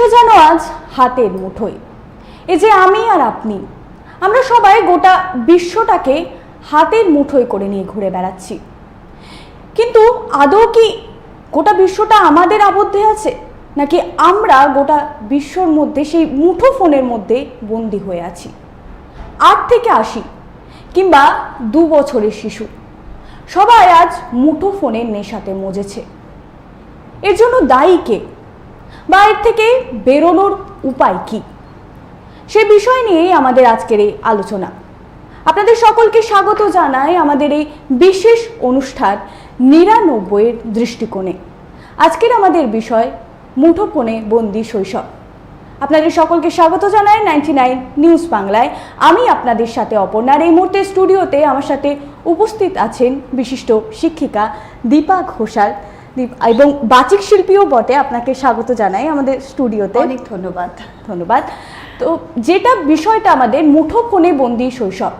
বিশ্ব যেন আজ হাতের মুঠোয়। এই যে আমি আর আপনি, আমরা সবাই গোটা বিশ্বটাকে হাতের মুঠোয় করে নিয়ে ঘুরে বেড়াচ্ছি। কিন্তু আদৌ কি গোটা বিশ্বটা আমাদের আবদ্ধে আছে, নাকি আমরা গোটা বিশ্বর মধ্যে সেই মুঠো ফোনের মধ্যে বন্দি হয়ে আছি? আট থেকে আশি, কিংবা দু বছরের শিশু, সবাই আজ মুঠো ফোনের নেশাতে মজেছে। এর জন্য দায়ী কে? বা এর থেকে বেরোনোর উপায় কি? সে বিষয় নিয়েই আমাদের আজকের এই আলোচনা। আপনাদের সকলকে স্বাগত জানাই আমাদের এই বিশেষ অনুষ্ঠান নিরানব্বইয়ের দৃষ্টিকোণে। আজকের আমাদের বিষয় মুঠোফোনে বন্দি শৈশব। আপনাদের সকলকে স্বাগত জানাই নাইনটি নাইন নিউজ বাংলায়। আমি আপনাদের সাথে অপর্ণার এই মুহূর্তে স্টুডিওতে আমার সাথে উপস্থিত আছেন বিশিষ্ট শিক্ষিকা দীপা ঘোষাল। এবং বাচিক শিল্পীও বটে আপনাকে স্বাগত জানাই আমাদের স্টুডিওতে অনেক ধন্যবাদ। ধন্যবাদ। তো যেটা বিষয়টা আমাদের মুঠো মুঠোফোনে বন্দি শৈশব।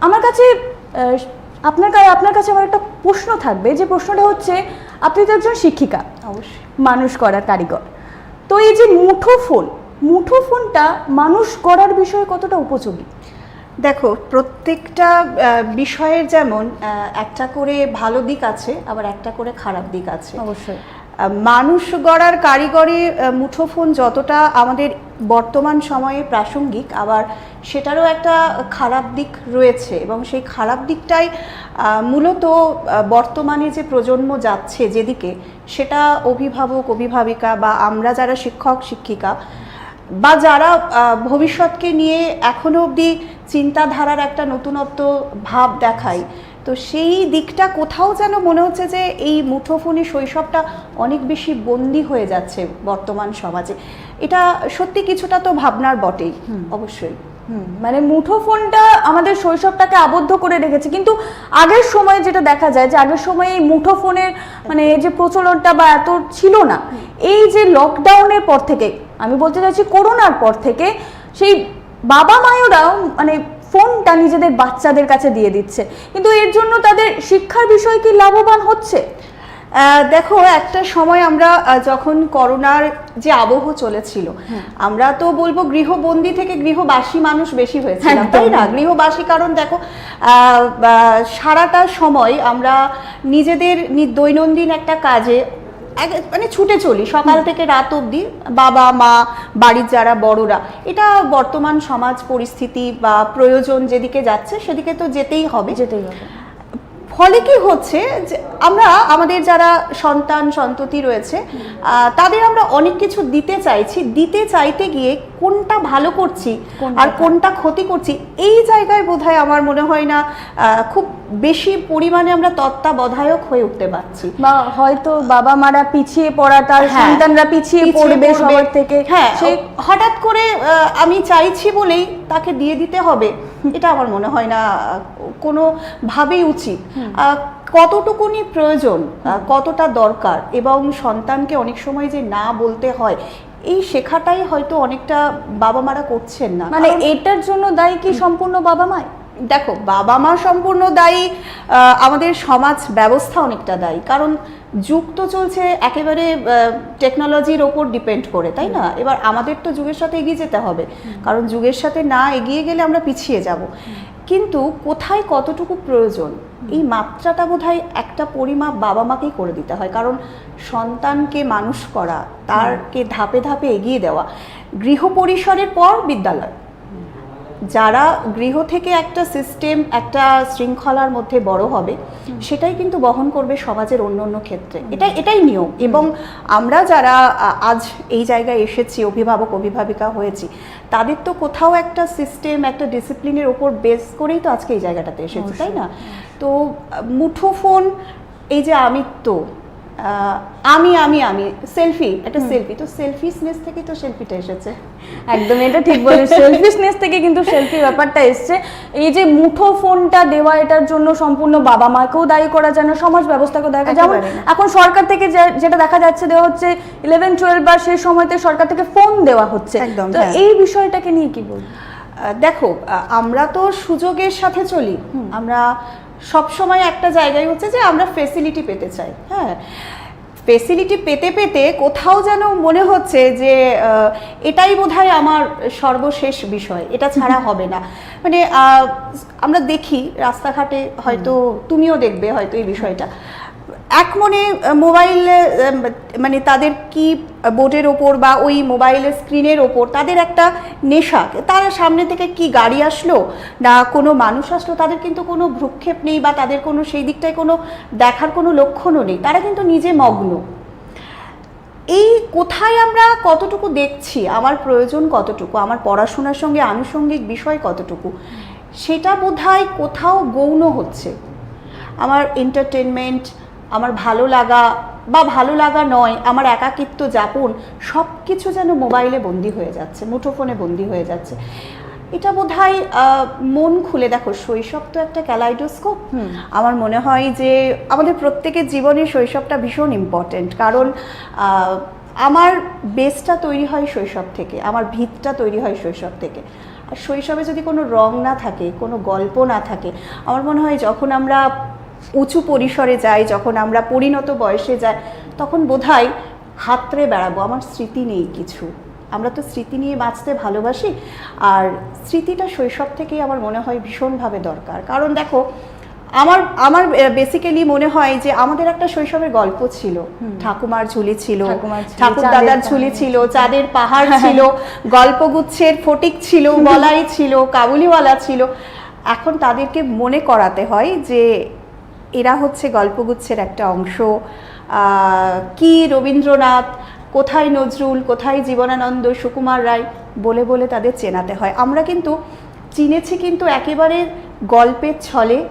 আমার কাছে আপনার আপনার কাছে আমার একটা প্রশ্ন থাকবে যে প্রশ্নটা হচ্ছে আপনি তো একজন শিক্ষিকা। অবশ্যই। মানুষ করার কারিগর। তো এই যে মুঠোফোন মুঠোফোনটা মানুষ করার বিষয়ে কতটা উপযোগী? দেখো প্রত্যেকটা বিষয়ের যেমন একটা করে ভালো দিক আছে আবার একটা করে খারাপ দিক আছে। অবশ্যই। মানুষ গড়ার কারিগরি মুঠোফোন যতটা আমাদের বর্তমান সময়ে প্রাসঙ্গিক আবার সেটারও একটা খারাপ দিক রয়েছে এবং সেই খারাপ দিকটাই মূলত বর্তমানে যে প্রজন্ম যাচ্ছে যেদিকে সেটা অভিভাবক অভিভাবিকা বা আমরা যারা শিক্ষক শিক্ষিকা বা যারা ভবিষ্যৎকে নিয়ে এখনও অবধি চিন্তাধারার একটা নতুনত্ব ভাব দেখায় তো সেই দিকটা কোথাও যেন মনে হচ্ছে যে এই মুঠোফোনে শৈশবটা অনেক বেশি বন্দি হয়ে যাচ্ছে বর্তমান সমাজে। এটা সত্যি কিছুটা তো ভাবনার বটেই অবশ্যই। হুম, মানে মুঠোফোনটা আমাদের শৈশবটাকে আবদ্ধ করে রেখেছে কিন্তু আগের সময়ে যেটা দেখা যায় যে আগের সময়ে এই মুঠোফোনের মানে এই যে প্রচলনটা বা এত ছিল না এই যে লকডাউনের পর থেকে আমি বলতে চাইছি করোনার পর থেকে সেই বাবা মায়েরাও মানে ফোনটা নিজেদের বাচ্চাদের কাছে দিয়ে দিচ্ছে। কিন্তু এর জন্য তাদের শিক্ষার বিষয় কি লাভবান হচ্ছে? দেখো একটা সময় আমরা যখন করোনার যে আবহ চলেছিল আমরা তো বলব গৃহবন্দী থেকে গৃহবাসী মানুষ বেশি হয়েছে। তাই না? গৃহবাসী কারণ দেখো আহ, সারাটা সময় আমরা নিজেদের দৈনন্দিন একটা কাজে মানে ছুটে চলি, সকাল থেকে রাত অবধি বাবা, মা, বাড়ির যারা বড়রা। এটা বর্তমান সমাজ পরিস্থিতি বা প্রয়োজন যেদিকে যাচ্ছে, সেদিকে তো যেতেই হবে। যেতেই হবে। ফলে কি হচ্ছে যে আমরা আমাদের যারা সন্তান সন্ততি রয়েছে তাদের আমরা অনেক কিছু দিতে চাইছি। দিতে চাইতে গিয়ে কোনটা ভালো করছি আর কোনটা ক্ষতি করছি এই জায়গায় বোধহয় আমার মনে হয় না খুব বেশি পরিমাণে আমরা তত্ত্বাবধায়ক হয়ে উঠতে পারছি। বা হয়তো বাবা মারা পিছিয়ে পড়া তার হ্যাঁ, সন্তানরা পিছিয়ে পড়বে সবার থেকে। হ্যাঁ হঠাৎ করে আমি চাইছি বলেই তাকে দিয়ে দিতে হবে। এটা আমার মনে হয় না কোনোভাবেই কোনো ভাবেই উচিত। কতটুকুনি প্রয়োজন কতটা দরকার এবং সন্তানকে অনেক সময় যে না বলতে হয় এই শেখাটাই হয়তো অনেকটা বাবা মারা করছেন না। মানে এটার জন্য দায়ী কি সম্পূর্ণ বাবা মায় দেখো বাবা মা সম্পূর্ণ দায়ী আমাদের সমাজ ব্যবস্থা অনেকটা দায়ী। কারণ যুগ তো চলছে একেবারে টেকনোলজির ওপর ডিপেন্ড করে তাই না? এবার আমাদের তো যুগের সাথে এগিয়ে যেতে হবে। কারণ যুগের সাথে না এগিয়ে গেলে আমরা পিছিয়ে যাব। কিন্তু কোথায় কতটুকু প্রয়োজন এই মাত্রাটা বোধহয় একটা পরিমাপ বাবা মাকেই করে দিতে হয়। কারণ সন্তানকে মানুষ করা তারকে ধাপে ধাপে এগিয়ে দেওয়া গৃহ পরিসরের পর বিদ্যালয়। যারা গৃহ থেকে একটা সিস্টেম একটা শৃঙ্খলার মধ্যে বড় হবে সেটাই কিন্তু বহন করবে সমাজের অন্য অন্য ক্ষেত্রে। এটা এটাই নিয়ম। এবং আমরা যারা আজ এই জায়গায় এসেছি অভিভাবক অভিভাবিকা হয়েছি তাদের তো কোথাও একটা সিস্টেম একটা ডিসিপ্লিনের ওপর বেস করেই তো আজকে এই জায়গাটাতে এসেছি তাই না? তো মুঠোফোন এই যে আমিত্ব আমি আমি আমি সেলফি একটা সেলফি তো সেলফিসনেস থেকে তো সেলফিটা এসেছে। একদম এটা ঠিক বলে সেলফিশনেস থেকে কিন্তু সেলফি ব্যাপারটা এসছে। এই যে মুঠো ফোনটা দেওয়া এটার জন্য সম্পূর্ণ বাবা মাকেও দায়ী করা যায় না সমাজ ব্যবস্থাকেও করা যেমন। এখন সরকার থেকে যেটা দেখা যাচ্ছে দেওয়া হচ্ছে ইলেভেন টুয়েলভ বা সেই সময়তে সরকার থেকে ফোন দেওয়া হচ্ছে। একদম, তো হ্যাঁ। এই বিষয়টাকে নিয়ে কি বলব? দেখো আমরা তো সুযোগের সাথে চলি। আমরা সব সময় একটা জায়গায় হচ্ছে যে আমরা ফেসিলিটি পেতে চাই হ্যাঁ। ফেসিলিটি পেতে পেতে কোথাও যেন মনে হচ্ছে যে এটাই বোধহয় আমার সর্বশেষ বিষয় এটা ছাড়া হবে না। মানে আমরা দেখি রাস্তাঘাটে হয়তো তুমিও দেখবে হয়তো এই বিষয়টা। এক মনে মোবাইল মানে তাদের কি বোর্ডের ওপর বা ওই মোবাইলের স্ক্রিনের ওপর তাদের একটা নেশা। তারা সামনে থেকে কি গাড়ি আসলো না কোনো মানুষ আসলো, তাদের কিন্তু কোনো ভ্রুক্ষেপ নেই বা তাদের কোনো সেই দিকটায় কোনো দেখার কোনো লক্ষণও নেই। তারা কিন্তু নিজে মগ্ন। এই কোথায় আমরা কতটুকু দেখছি? আমার প্রয়োজন কতটুকু? আমার পড়াশোনার সঙ্গে আনুষঙ্গিক বিষয় কতটুকু? সেটা বোধহয় কোথাও গৌণ হচ্ছে। আমার এন্টারটেনমেন্ট আমার ভালো লাগা বা ভালো লাগা নয় আমার একাকিত্ব যাপন সব কিছু যেন মোবাইলে বন্দি হয়ে যাচ্ছে মুঠোফোনে বন্দি হয়ে যাচ্ছে। এটা বোধ হয় মন খুলে দেখো শৈশব তো একটা ক্যালাইডোস্কোপ। আমার মনে হয় যে আমাদের প্রত্যেকের জীবনে শৈশবটা ভীষণ ইম্পর্ট্যান্ট কারণ আমার বেসটা তৈরি হয় শৈশব থেকে আমার ভিতটা তৈরি হয় শৈশব থেকে। আর শৈশবে যদি কোনো রং না থাকে কোনো গল্প না থাকে আমার মনে হয় যখন আমরা উঁচু পরিসরে যাই যখন আমরা পরিণত বয়সে যাই তখন বোধহয় হাতড়ে বেড়াবো। আমার স্মৃতি নেই কিছু। আমরা তো স্মৃতি নিয়ে বাঁচতে ভালোবাসি। আর স্মৃতিটা শৈশব থেকেই আমার মনে হয় ভীষণভাবে দরকার। কারণ দেখো আমার আমার বেসিক্যালি মনে হয় যে আমাদের একটা শৈশবের গল্প ছিল। ঠাকুমার ঝুলি ছিল ঠাকুর দাদার ঝুলি ছিল চাঁদের পাহাড় ছিল গল্পগুচ্ছের ফটিক ছিল বলাই ছিল কাবুলিওয়ালা ছিল। এখন তাদেরকে মনে করাতে হয় যে এরা হচ্ছে গল্পগুচ্ছের একটা অংশ। কি রবীন্দ্রনাথ কোথায় নজরুল কোথায় জীবনানন্দ সুকুমার রায় বলে বলে তাদের চেনাতে হয়। আমরা কিন্তু চিনেছি কিন্তু একেবারে গল্পের ছলে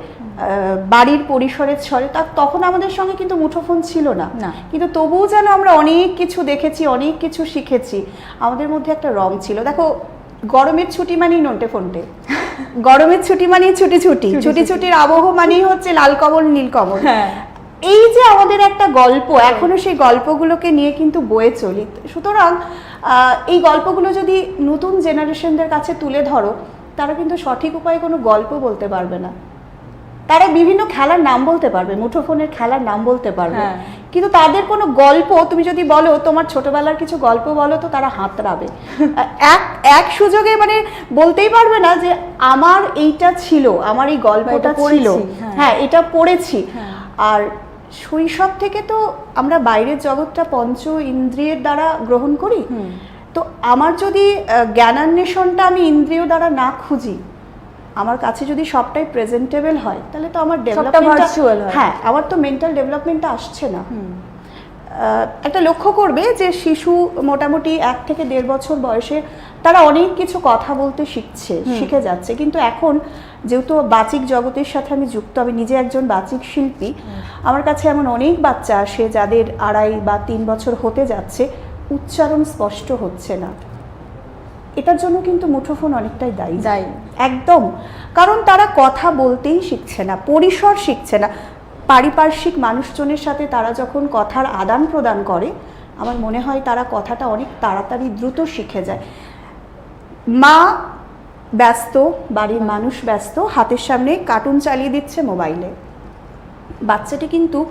বাড়ির পরিসরের ছলে। তা তখন আমাদের সঙ্গে কিন্তু মুঠোফোন ছিল না। না। কিন্তু তবুও যেন আমরা অনেক কিছু দেখেছি অনেক কিছু শিখেছি। আমাদের মধ্যে একটা রং ছিল। দেখো গরমের ছুটি মানেই নন্টে ফন্টে। গরমের ছুটি মানেই ছুটি ছুটি। ছুটি ছুটি ছুটির আবহ মানেই হচ্ছে লাল কমল নীল কমল। হ্যাঁ। এই যে আমাদের একটা গল্প এখনও সেই গল্পগুলোকে নিয়ে কিন্তু বয়ে চলি। সুতরাং আহ, এই গল্পগুলো যদি নতুন জেনারেশনদের কাছে তুলে ধরো তারা কিন্তু সঠিক উপায়ে কোনো গল্প বলতে পারবে না। তারা বিভিন্ন খেলার নাম বলতে পারবে মুঠোফোনের খেলার নাম বলতে পারবে। হ্যাঁ। কিন্তু তাদের কোনো গল্প তুমি যদি বলো তোমার ছোটবেলার কিছু গল্প বলো তো তারা হাতড়াবে। এক এক সুযোগে মানে বলতেই পারবে না যে আমার এইটা ছিল আমার এই গল্পটা ছিল। হ্যাঁ। হ্যাঁ এটা পড়েছি। হ্যাঁ। আর শৈশব থেকে তো আমরা বাইরের জগৎটা পঞ্চ ইন্দ্রিয়ের দ্বারা গ্রহণ করি। তো আমার যদি জ্ঞানান্বেষণটা আমি ইন্দ্রিয় দ্বারা না খুঁজি আমার কাছে যদি সবটাই প্রেজেন্টেবল হয় তাহলে তো আমার ডেভেলপমেন্ট হয়। হ্যাঁ আমার তো মেন্টাল ডেভেলপমেন্টটা আসছে না। একটা লক্ষ্য করবে যে শিশু মোটামুটি এক থেকে দেড় বছর বয়সে তারা অনেক কিছু কথা বলতে শিখছে শিখে যাচ্ছে। কিন্তু এখন যেহেতু বাচিক জগতের সাথে আমি যুক্ত আমি নিজে একজন বাচিক শিল্পী আমার কাছে এমন অনেক বাচ্চা আসে যাদের আড়াই বা তিন বছর হতে যাচ্ছে উচ্চারণ স্পষ্ট হচ্ছে না। এটার জন্য কিন্তু মুঠোফোন অনেকটাই দায়ী। দায়ী। একদম। কারণ তারা কথা বলতেই শিখছে না, পরিসর শিখছে না। পারিপার্শ্বিক মানুষজনের সাথে তারা যখন কথার আদান প্রদান করে, আমার মনে হয় তারা কথাটা অনেক তাড়াতাড়ি দ্রুত শিখে যায়। মা ব্যস্ত, বাড়ির মানুষ ব্যস্ত, হাতের সামনে কার্টুন চালিয়ে দিচ্ছে মোবাইলে বাচ্চাটি কিন্তু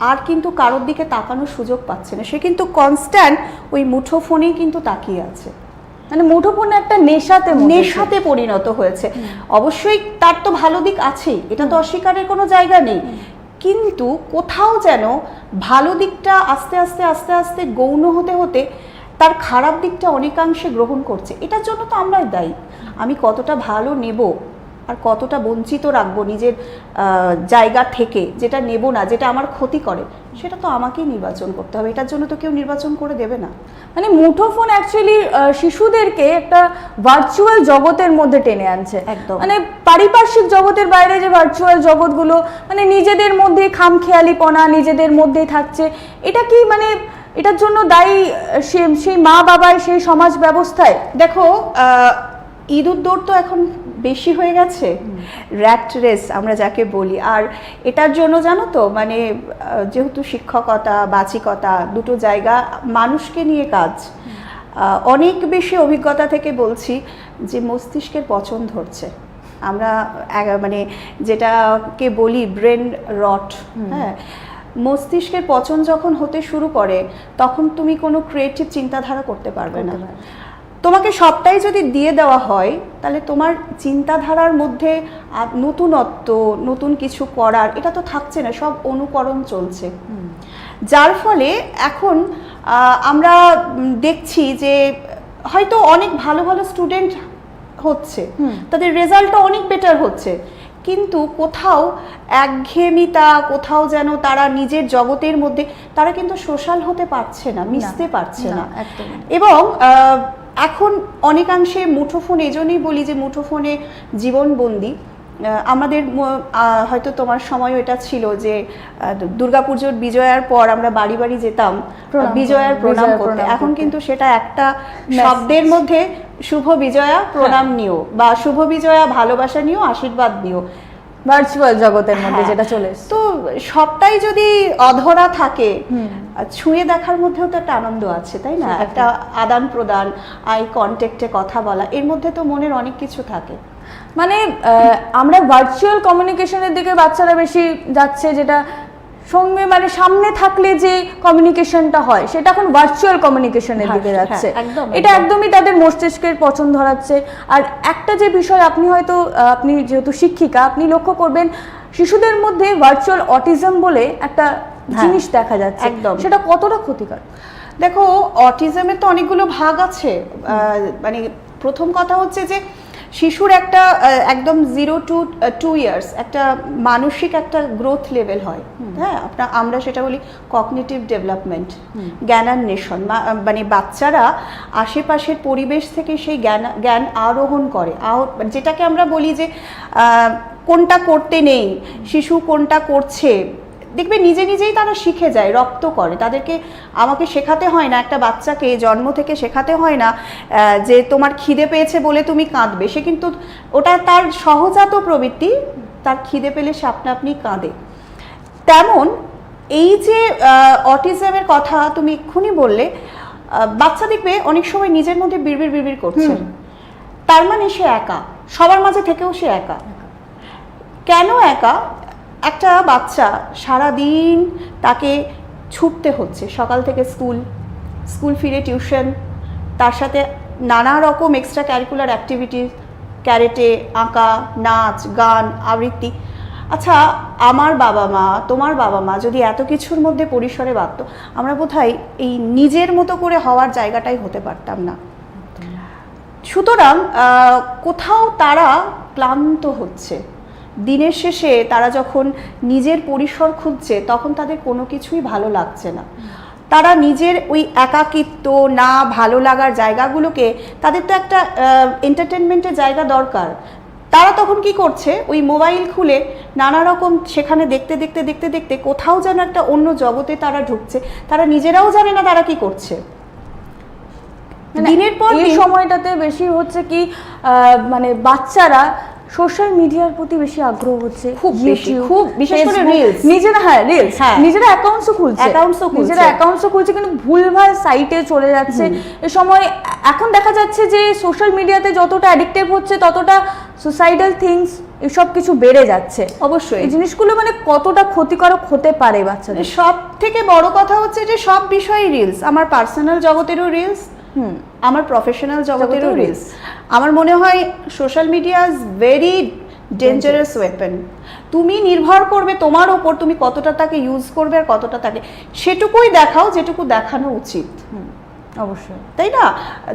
আর কিন্তু কারোর দিকে তাকানোর সুযোগ পাচ্ছে না। সে কিন্তু কনস্ট্যান্ট ওই মুঠো ফোনেই কিন্তু তাকিয়ে আছে। মানে মুঠোফোন একটা নেশাতে নেশাতে পরিণত হয়েছে। অবশ্যই তার তো ভালো দিক আছেই এটা তো অস্বীকারের কোনো জায়গা নেই। কিন্তু কোথাও যেন ভালো দিকটা আস্তে আস্তে আস্তে আস্তে গৌণ হতে হতে তার খারাপ দিকটা অনেকাংশে গ্রহণ করছে। এটার জন্য তো আমরাই দায়ী। আমি কতটা ভালো নেব আর কতটা বঞ্চিত রাখব নিজের জায়গা থেকে যেটা নেব না যেটা আমার ক্ষতি করে সেটা তো আমাকেই নির্বাচন করতে হবে। এটার জন্য তো কেউ নির্বাচন করে দেবে না। মানে মুঠোফোন অ্যাকচুয়ালি শিশুদেরকে একটা ভার্চুয়াল জগতের মধ্যে টেনে আনছে। একদম। মানে পারিপার্শ্বিক জগতের বাইরে যে ভার্চুয়াল জগৎগুলো মানে নিজেদের মধ্যে খামখেয়ালিপনা নিজেদের মধ্যেই থাকছে এটা কি মানে এটার জন্য দায়ী সে- সেই মা বাবায় সেই সমাজ ব্যবস্থায়? দেখো ঈদ উদ্দৌর তো এখন বেশি হয়ে গেছে। র্যাট রেস আমরা যাকে বলি। আর এটার জন্য জানো তো মানে যেহেতু শিক্ষকতা বাচিকতা দুটো জায়গা মানুষকে নিয়ে কাজ। অনেক বেশি অভিজ্ঞতা থেকে বলছি যে মস্তিষ্কের পচন ধরছে। আমরা মানে যেটাকে বলি ব্রেন রট হ্যাঁ? মস্তিষ্কের পচন যখন হতে শুরু করে তখন তুমি কোনো ক্রিয়েটিভ চিন্তাধারা করতে পারবে না। তোমাকে সবটাই যদি দিয়ে দেওয়া হয় তাহলে তোমার চিন্তাধারার মধ্যে নতুনত্ব নতুন কিছু করার এটা তো থাকছে না সব অনুকরণ চলছে। যার ফলে এখন আমরা দেখছি যে হয়তো অনেক ভালো ভালো স্টুডেন্ট হচ্ছে তাদের রেজাল্টটা অনেক বেটার হচ্ছে কিন্তু কোথাও একঘেয়েমিতা কোথাও যেন তারা নিজের জগতের মধ্যে তারা কিন্তু সোশ্যাল হতে পারছে না মিশতে পারছে না এবং এখন অনেকাংশে মুঠোফোন এজন্যই বলি যে মুঠোফোনে জীবনবন্দি। আমাদের হয়তো তোমার সময় এটা ছিল যে দুর্গাপুজোর বিজয়ার পর আমরা বাড়ি বাড়ি যেতাম বিজয়ার প্রণাম করতে। এখন কিন্তু সেটা একটা শব্দের মধ্যে শুভ বিজয়া প্রণাম নিও বা শুভ বিজয়া ভালোবাসা নিও আশীর্বাদ নিও। ভার্চুয়াল জগতের মধ্যে হ্যাঁ। যেটা চলে। তো সবটাই যদি অধরা থাকে ছুঁয়ে দেখার মধ্যেও তো একটা আনন্দ আছে তাই না? একটা আদান প্রদান আই কন্ট্যাক্টে কথা বলা এর মধ্যে তো মনের অনেক কিছু থাকে। মানে আমরা ভার্চুয়াল কমিউনিকেশনের দিকে বাচ্চারা বেশি যাচ্ছে যেটা সঙ্গে মানে সামনে থাকলে যে কমিউনিকেশনটা হয় সেটা এখন ভার্চুয়াল কমিউনিকেশনের দিকে হ্যাঁ, যাচ্ছে। হ্যাঁ, এটা একদমই তাদের মস্তিষ্কের পছন্দ ধরাচ্ছে আর একটা যে বিষয় আপনি হয়তো আপনি যেহেতু শিক্ষিকা আপনি লক্ষ্য করবেন শিশুদের মধ্যে ভার্চুয়াল অটিজম বলে একটা হ্যাঁ, জিনিস দেখা যাচ্ছে। একদম। সেটা কতটা ক্ষতিকর? দেখো অটিজমের তো অনেকগুলো ভাগ আছে। মানে প্রথম কথা হচ্ছে যে শিশুর একটা একদম জিরো টু টু ইয়ার্স একটা মানসিক একটা গ্রোথ লেভেল হয়। হ্যাঁ আপনার আমরা সেটা বলি কগনিটিভ ডেভেলপমেন্ট জ্ঞানান্বেষণ। মানে বাচ্চারা আশেপাশের পরিবেশ থেকে সেই জ্ঞান জ্ঞান আরোহণ করে। যেটাকে আমরা বলি যে কোনটা করতে নেই শিশু কোনটা করছে দেখবে নিজে নিজেই তারা শিখে যায় রপ্ত করে। তাদেরকে আমাকে শেখাতে হয় না একটা বাচ্চাকে জন্ম থেকে শেখাতে হয় না যে তোমার খিদে পেয়েছে বলে তুমি কাঁদবে। সে কিন্তু ওটা তার সহজাত প্রবৃত্তি তার খিদে পেলে সে আপনা আপনি কাঁদে। তেমন এই যে অটিজমের কথা তুমি এক্ষুনি বললে বাচ্চা দেখবে অনেক সময় নিজের মধ্যে বিড়বিড় বিড়বিড় করছে। তার মানে সে একা সবার মাঝে থেকেও সে একা। কেন একা? একটা বাচ্চা সারা দিন তাকে ছুটতে হচ্ছে সকাল থেকে স্কুল স্কুল ফিরে টিউশন তার সাথে নানা রকম এক্সট্রা ক্যারিকুলার অ্যাক্টিভিটিস ক্যারেটে আঁকা নাচ গান আবৃত্তি। আচ্ছা আমার বাবা মা তোমার বাবা মা যদি এত কিছুর মধ্যে পরিসরে বাঁধত আমরা বোধহয় এই নিজের মতো করে হওয়ার জায়গাটাই হতে পারতাম না। সুতরাং কোথাও তারা ক্লান্ত হচ্ছে। দিনের শেষে তারা যখন নিজের পরিসর খুঁজছে তখন তাদের কোনো কিছুই ভালো লাগছে না। তারা নিজের ওই একাকিত্ব না ভালো লাগার জায়গাগুলোকে তাদের তো একটা এন্টারটেনমেন্টের জায়গা দরকার। তারা তখন কি করছে? ওই মোবাইল খুলে নানা রকম সেখানে দেখতে দেখতে দেখতে দেখতে কোথাও যেন একটা অন্য জগতে তারা ঢুকছে। তারা নিজেরাও জানে না তারা কি করছে। মানে দিনের পর এই সময়টাতে বেশি হচ্ছে কি মানে বাচ্চারা সোশ্যাল মিডিয়ার প্রতি বেশি আগ্রহ হচ্ছে খুব বেশি, খুব, বিশেষ করে reels। নিজেরা হ্যাঁ রিলস হ্যাঁ। নিজেরা অ্যাকাউন্টসও খুলছে। অ্যাকাউন্টসও খুলছে। নিজেরা অ্যাকাউন্টসও খুলছে কিন্তু ভুলভাল সাইটে চলে যাচ্ছে। এ সময় এখন দেখা যাচ্ছে যে সোশ্যাল মিডিয়াতে যতটা অ্যাডিক্টিভ হচ্ছে ততটা সুসাইডাল থিংস এসব কিছু বেড়ে যাচ্ছে। অবশ্যই। এই জিনিসগুলো মানে কতটা ক্ষতিকারক হতে পারে বাচ্চাদের? সব থেকে বড় কথা হচ্ছে যে সব বিষয়ে রিলস আমার পার্সোনাল জগতেরও রিলস হুম। আমার প্রফেশনাল জগতেরও রিলস আমার মনে হয় social media is very dangerous weapon তুমি নির্ভর করবে তোমার ওপর তুমি কতটা তাকে ইউজ করবে আর কতটা তাকে। সেটুকুই দেখাও যেটুকু দেখানো উচিত। অবশ্যই। তাই না?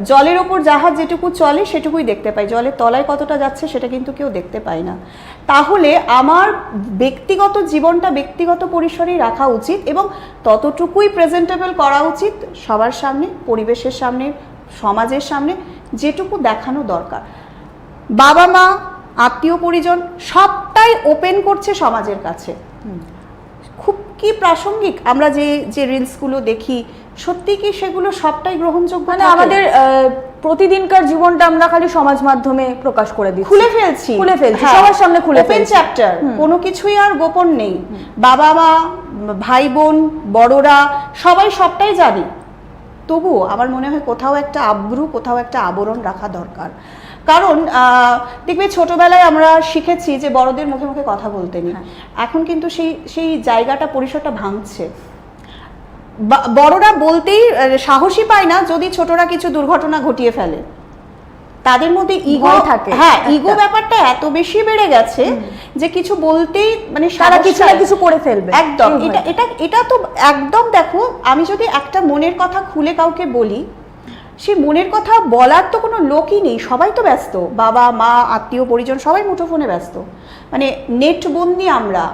জলের ওপর জাহাজ যেটুকু চলে সেটুকুই দেখতে পাই। জলের তলায় কতটা যাচ্ছে সেটা কিন্তু কেউ দেখতে পায় না। তাহলে আমার ব্যক্তিগত জীবনটা ব্যক্তিগত পরিসরেই রাখা উচিত এবং ততটুকুই প্রেজেন্টেবল করা উচিত সবার সামনে পরিবেশের সামনে সমাজের সামনে যেটুকু দেখানো দরকার। বাবা মা আত্মীয় পরিজন সবটাই ওপেন করছে সমাজের কাছে। খুব কি প্রাসঙ্গিক আমরা যে যে রিলসগুলো দেখি সত্যি কি সেগুলো সবটাই গ্রহণযোগ্য মানে আমাদের প্রতিদিনকার জীবনটা আমরা খালি সমাজ মাধ্যমে প্রকাশ করে দিই খুলে ফেলছি। খুলে ফেলছি, হ্যাঁ, সবার সামনে খুলে ফেলছি। চ্যাপ্টার কোনো কিছুই আর গোপন নেই। বাবা মা ভাই বোন বড়রা সবাই সবটাই জানি। তবুও আমার মনে হয় কোথাও একটা আব্রু কোথাও একটা আবরণ রাখা দরকার। কারণ দেখবে ছোটবেলায় আমরা শিখেছি যে বড়দের মুখে মুখে কথা বলতে নেই। হ্যাঁ। এখন কিন্তু সেই সেই জায়গাটা পরিসরটা ভাঙছে। বড়রা বলতেই সাহসী পায় না যদি ছোটরা কিছু দুর্ঘটনা ঘটিয়ে ফেলে। তাদের মধ্যে ইগো থাকে হ্যাঁ ইগো ব্যাপারটা এত বেশি বেড়ে গেছে যে কিছু বলতেই মানে সাহস কিছু না কিছু করে ফেলবে। একদম এটা এটা এটা তো একদম দেখো আমি যদি একটা মনের কথা খুলে কাউকে বলি সেই মনের কথা বলার তো কোনো লোকই নেই সবাই তো ব্যস্ত। বাবা মা আত্মীয় পরিজন সবাই মুঠোফোনে ব্যস্ত। মানে নেট বন্দি আমরা।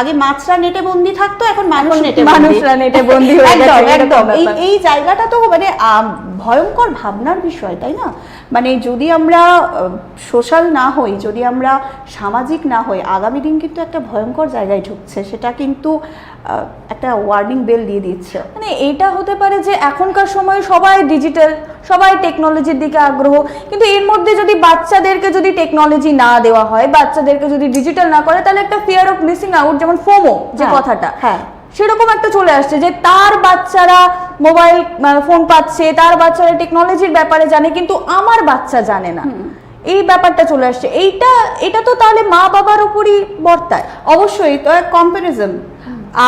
আগে মাছরা নেটে বন্দি থাকতো এখন মানুষ নেটে মানুষরা নেটে বন্দি হয়ে গেছে, একদম। এই এই জায়গাটা তো মানে ভয়ঙ্কর ভাবনার বিষয় তাই না? মানে যদি আমরা সোশ্যাল না হই যদি আমরা সামাজিক না হই আগামী দিন কিন্তু একটা ভয়ঙ্কর জায়গায় ঢুকছে। সেটা কিন্তু একটা ওয়ার্নিং বেল দিয়ে দিচ্ছে। মানে এটা হতে পারে যে এখনকার সময়ে সবাই ডিজিটাল সবাই টেকনোলজির দিকে আগ্রহ। কিন্তু এর মধ্যে যদি বাচ্চাদেরকে যদি টেকনোলজি না দেওয়া হয় বাচ্চাদেরকে যদি ডিজিটাল না করে তাহলে একটা ফিয়ার অফ মিসিং আউট যেমন ফোমো যে হ্যাঁ, কথাটা হ্যাঁ। সেরকম একটা চলে আসছে যে তার বাচ্চারা মোবাইল ফোন পাচ্ছে তার বাচ্চারা টেকনোলজির ব্যাপারে জানে কিন্তু আমার বাচ্চা জানে না। এই ব্যাপারটা চলে আসছে। এইটা এটা তো তাহলে মা বাবার উপরই বর্তায়। অবশ্যই তো এক কম্পারিজন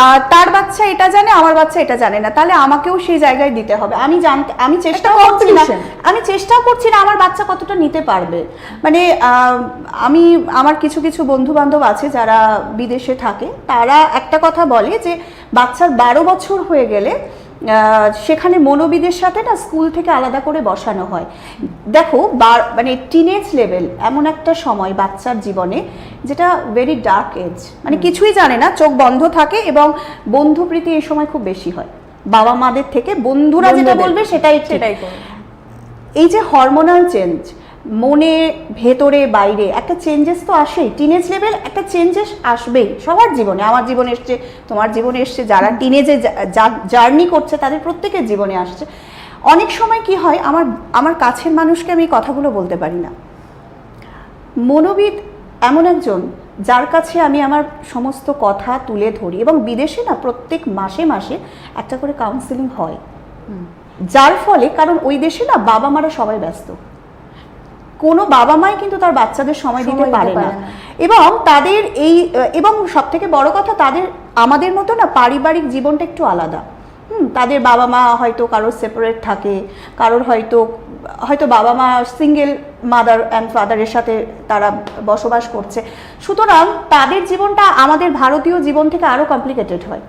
আর তার বাচ্চা এটা জানে আমার বাচ্চা এটা জানে না। তাহলে আমাকেও সেই জায়গায় দিতে হবে। আমি জানতে আমি চেষ্টা করছি না। আমি চেষ্টাও করছি না আমার বাচ্চা কতটা নিতে পারবে। মানে আমি আমার কিছু কিছু বন্ধু বান্ধব আছে যারা বিদেশে থাকে। তারা একটা কথা বলে যে বাচ্চার বারো বছর হয়ে গেলে সেখানে মনোবিদের সাথে না স্কুল থেকে আলাদা করে বসানো হয়। দেখো বার মানে টিনেজ লেভেল এমন একটা সময় বাচ্চার জীবনে যেটা ভেরি ডার্ক এজ মানে কিছুই জানে না চোখ বন্ধ থাকে এবং বন্ধুপ্রীতি এই সময় খুব বেশি হয়। বাবা মাদের থেকে বন্ধুরা যেটা বলবে সেটাই সেটাই এই যে হরমোনাল চেঞ্জ মনে ভেতরে বাইরে একটা চেঞ্জেস তো আসেই। টিনেজ লেভেল একটা চেঞ্জেস আসবেই সবার জীবনে। আমার জীবনে এসছে তোমার জীবনে এসছে যারা টিনেজে জার্নি করছে তাদের প্রত্যেকের জীবনে আসছে। অনেক সময় কি হয় আমার আমার কাছের মানুষকে আমি কথাগুলো বলতে পারি না। মনোবিদ এমন একজন যার কাছে আমি আমার সমস্ত কথা তুলে ধরি এবং বিদেশে না প্রত্যেক মাসে মাসে একটা করে কাউন্সিলিং হয়। যার ফলে কারণ ওই দেশে না বাবা মারা সবাই ব্যস্ত। কোনো বাবা মাই কিন্তু তার বাচ্চাদের সময় দিতে পারে না। এবং তাদের এই এবং সব থেকে বড় কথা তাদের আমাদের মতো না পারিবারিক জীবনটা একটু আলাদা। হুম তাদের বাবা মা হয়তো কারোর সেপারেট থাকে কারোর হয়তো হয়তো বাবা মা সিঙ্গেল মাদার অ্যান্ড ফাদারের সাথে তারা বসবাস করছে। সুতরাং তাদের জীবনটা আমাদের ভারতীয় জীবন থেকে আরও কমপ্লিকেটেড হয়।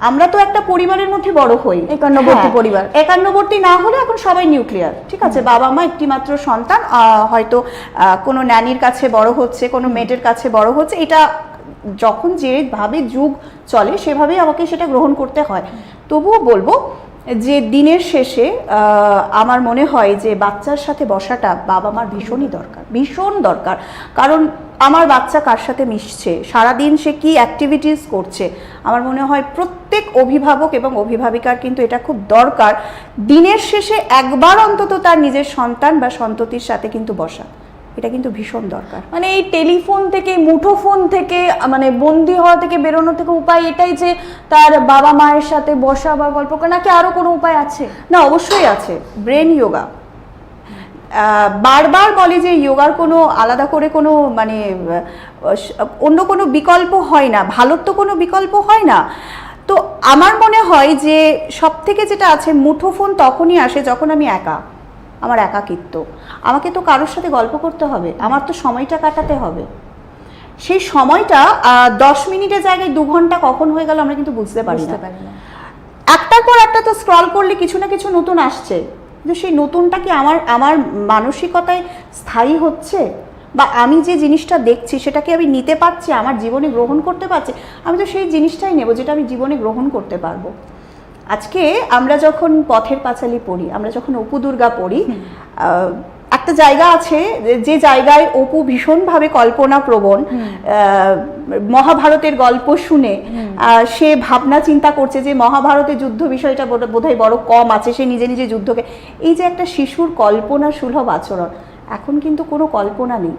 আমরা তো একটা পরিবারের মধ্যে বড় হই। একান্নবর্তী হ্যাঁ, পরিবার। একান্নবর্তী না হলে এখন সবাই নিউক্লিয়ার। ঠিক আছে? বাবা মা একটি মাত্র সন্তান আহ, হয়তো আহ, কোনো ন্যানির কাছে বড় হচ্ছে কোনো মেয়েটের কাছে বড় হচ্ছে এটা যখন যেভাবে যুগ চলে সেভাবেই আমাকে সেটা গ্রহণ করতে হয়। তবুও বলব যে দিনের শেষে আমার মনে হয় যে বাচ্চার সাথে বসাটা বাবা মার ভীষণই দরকার, ভীষণ দরকার। কারণ আমার বাচ্চা কার সাথে মিশছে? সারাদিন সে কি অ্যাক্টিভিটিস করছে? আমার মনে হয় প্রত্যেক অভিভাবক এবং অভিভাবিকার কিন্তু এটা খুব দরকার। দিনের শেষে একবার অন্তত তার নিজের সন্তান বা সন্ততির সাথে কিন্তু বসা। এটা কিন্তু ভীষণ দরকার। মানে এই টেলিফোন থেকে মুঠোফোন থেকে মানে বন্দি হওয়া থেকে বেরোনো থেকে উপায় এটাই যে তার বাবা মায়ের সাথে বসা বা গল্প করা নাকি আরও কোনো উপায় আছে? না অবশ্যই আছে। ব্রেন যোগা বারবার বলে যে যোগার কোনো আলাদা করে কোনো মানে অন্য কোনো বিকল্প হয় না ভালোর তো কোনো বিকল্প হয় না। তো আমার মনে হয় যে সব থেকে যেটা আছে মুঠোফোন তখনই আসে যখন আমি একা। আমার একাকিত্ব। আমাকে তো কারোর সাথে গল্প করতে হবে আমার তো সময়টা কাটাতে হবে। সেই সময়টা দশ মিনিটের জায়গায় দু ঘণ্টা কখন হয়ে গেল আমরা কিন্তু বুঝতে পারি না। একটার পর একটা তো স্ক্রল করলে কিছু না কিছু নতুন আসছে। কিন্তু সেই নতুনটা কি আমার আমার মানসিকতায় স্থায়ী হচ্ছে? বা আমি যে জিনিসটা দেখছি সেটাকে আমি নিতে পারছি আমার জীবনে গ্রহণ করতে পারছি? আমি তো সেই জিনিসটাই নেব যেটা আমি জীবনে গ্রহণ করতে পারব। আজকে আমরা যখন পথের পাঁচালি পড়ি আমরা যখন অপু দুর্গা পড়ি একটা জায়গা আছে যে- জায়গায় অপু ভীষণভাবে কল্পনা প্রবণ মহাভারতের গল্প শুনে সে ভাবনা চিন্তা করছে যে মহাভারতের যুদ্ধ বিষয়টা বোধ- বোধহয় বড় কম আছে সে নিজে নিজে যুদ্ধকে। এই যে একটা শিশুর কল্পনা সুলভ আচরণ এখন কিন্তু কোনো কল্পনা নেই।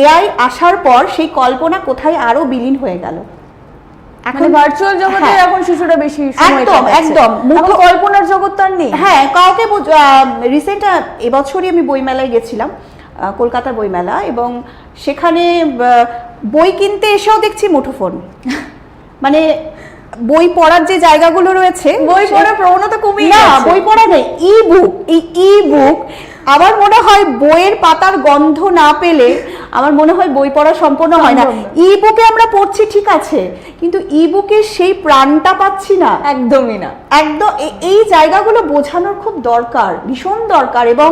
এআই আসার পর সেই কল্পনা কোথায় আরও বিলীন হয়ে গেল? মানে ভার্চুয়াল জগতে হ্যাঁ। এখন শিশুরা বেশি সময় একদম, একদম। এখন কল্পনার জগৎ তো নেই হ্যাঁ কাউকে রিসেন্ট এবছরই আমি বইমেলায় গেছিলাম কলকাতা বইমেলা এবং সেখানে বই কিনতে এসেও দেখছি মুঠোফোন মানে বই পড়ার যে জায়গাগুলো রয়েছে বই পড়ার প্রবণতা কমিয়ে না বই পড়া নেই ই বুক এই ই বুক আমার মনে হয় বইয়ের পাতার গন্ধ না পেলে আমার মনে হয় বই পড়া সম্পূর্ণ হয় না। ই বুকে আমরা পড়ছি ঠিক আছে কিন্তু ই বুকের সেই প্রাণটা পাচ্ছি না। একদমই না। একদম এই জায়গাগুলো বোঝানোর খুব দরকার ভীষণ দরকার এবং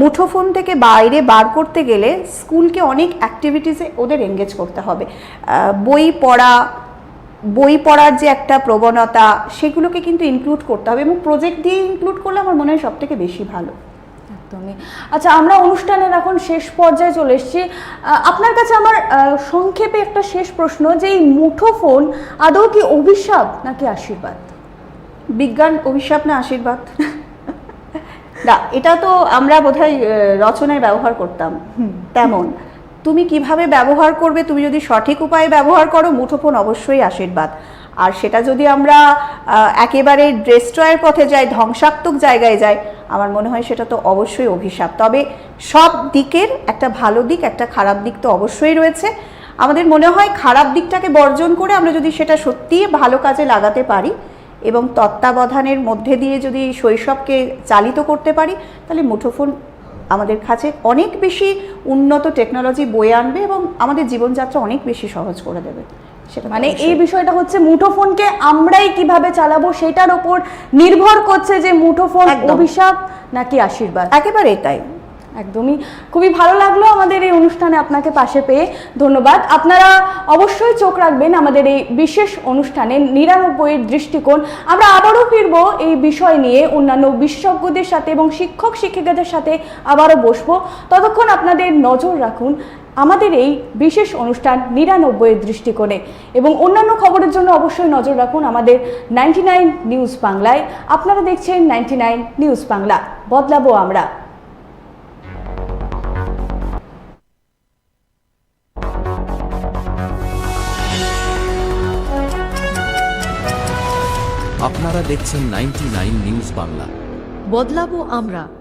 মুঠোফোন থেকে বাইরে বার করতে গেলে স্কুলকে অনেক অ্যাক্টিভিটিসে ওদের এঙ্গেজ করতে হবে। বই পড়া বই পড়ার যে একটা প্রবণতা সেগুলোকে কিন্তু ইনক্লুড করতে হবে এবং প্রজেক্ট দিয়ে ইনক্লুড করলে আমার মনে হয় সব থেকে বেশি ভালো। একদমই আচ্ছা আমরা অনুষ্ঠানের এখন শেষ পর্যায়ে চলে এসেছি। আপনার কাছে আমার সংক্ষেপে একটা শেষ প্রশ্ন যে এই মুঠোফোন আদৌ কি অভিশাপ নাকি আশীর্বাদ? বিজ্ঞান অভিশাপ না আশীর্বাদ? না এটা তো আমরা বোধহয় রচনায় ব্যবহার করতাম। তেমন। তুমি কীভাবে ব্যবহার করবে তুমি যদি সঠিক উপায়ে ব্যবহার করো মুঠোফোন অবশ্যই আশীর্বাদ। আর সেটা যদি আমরা একেবারে ড্রেস্ট্রয়ের পথে যাই ধ্বংসাত্মক জায়গায় যাই আমার মনে হয় সেটা তো অবশ্যই অভিশাপ। তবে সব দিকের একটা ভালো দিক, একটা খারাপ দিক তো অবশ্যই রয়েছে। আমাদের মনে হয় খারাপ দিকটাকে বর্জন করে আমরা যদি সেটা সত্যিই ভালো কাজে লাগাতে পারি এবং তত্ত্বাবধানের মধ্যে দিয়ে যদি শৈশবকে চালিত করতে পারি, তাহলে মুঠোফোন আমাদের কাছে অনেক বেশি উন্নত টেকনোলজি বয়ে আনবে এবং আমাদের জীবনযাত্রা অনেক বেশি সহজ করে দেবে। মানে এই বিষয়টা হচ্ছে মুঠোফোনকে আমরাই কীভাবে চালাবো সেটার ওপর নির্ভর করছে যে মুঠোফোন অভিশাপ নাকি আশীর্বাদ। একেবারেই তাই। একদমই। খুবই ভালো লাগল আমাদের এই অনুষ্ঠানে আপনাকে পাশে পেয়ে। ধন্যবাদ। আপনারা অবশ্যই চোখ রাখবেন আমাদের এই বিশেষ অনুষ্ঠানে নিরানব্বইয়ের দৃষ্টিকোণ। আমরা আবারও ফিরব এই বিষয় নিয়ে। অন্যান্য বিশেষজ্ঞদের সাথে এবং শিক্ষক শিক্ষিকাদের সাথে আবারও বসবো। ততক্ষণ আপনাদের নজর রাখুন আমাদের এই বিশেষ অনুষ্ঠান নিরানব্বইয়ের দৃষ্টিকোণে। এবং অন্যান্য খবরের জন্য অবশ্যই নজর রাখুন আমাদের নাইনটি নিউজ বাংলায়। আপনারা দেখছেন নাইনটি নাইন নিউজ বাংলা। বদলাবো আমরা। আপনারা দেখছেন নাইনটি নিউজ বাংলা। বদলাবো আমরা।